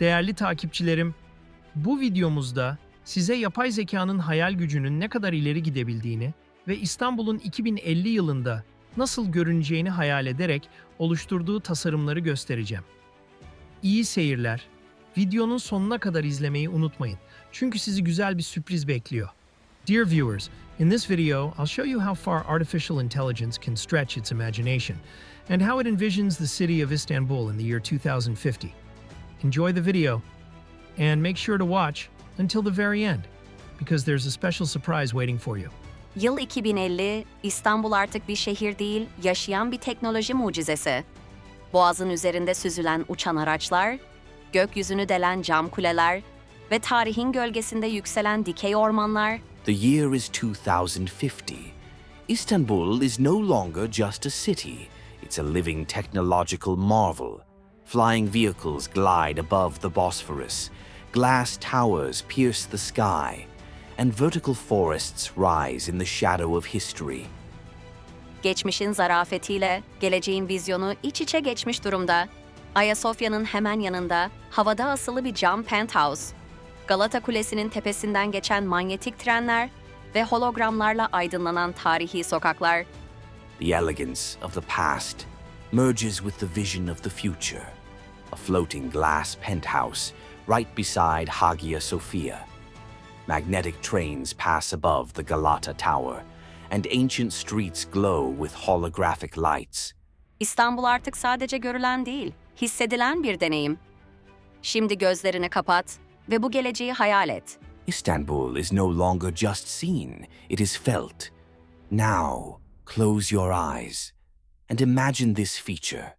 Değerli takipçilerim, bu videomuzda size yapay zekanın hayal gücünün ne kadar ileri gidebildiğini ve İstanbul'un 2050 yılında nasıl görüneceğini hayal ederek oluşturduğu tasarımları göstereceğim. İyi seyirler. Videonun sonuna kadar izlemeyi unutmayın. Çünkü sizi güzel bir sürpriz bekliyor. Dear viewers, in this video, I'll show you how far artificial intelligence can stretch its imagination and how it envisions the city of Istanbul in the year 2050. Enjoy the video and make sure to watch until the very end because there's a special surprise waiting for you. Yıl 2050, İstanbul artık bir şehir değil, yaşayan bir teknoloji mucizesi. Boğazın üzerinde süzülen uçan araçlar, gökyüzünü delen cam kuleler ve tarihin gölgesinde yükselen dikey ormanlar, The year is 2050. Istanbul is no longer just a city, it's a living technological marvel. Flying vehicles glide above the Bosphorus, glass towers pierce the sky, and vertical forests rise in the shadow of history. geçmişin zarafetiyle geleceğin vizyonu iç içe geçmiş durumda. Ayasofya'nın hemen yanında havada asılı bir cam penthouse, Galata Kulesi'nin tepesinden geçen manyetik trenler ve hologramlarla aydınlanan tarihi sokaklar, The elegance of the past merges with the vision of the future. A floating glass penthouse right beside Hagia Sophia. Magnetic trains pass above the Galata Tower, and ancient streets glow with holographic lights. İstanbul artık sadece görülen değil, hissedilen bir deneyim. Şimdi gözlerini kapat ve bu geleceği hayal et. Istanbul is no longer just seen, it is felt. Now, close your eyes and imagine this feature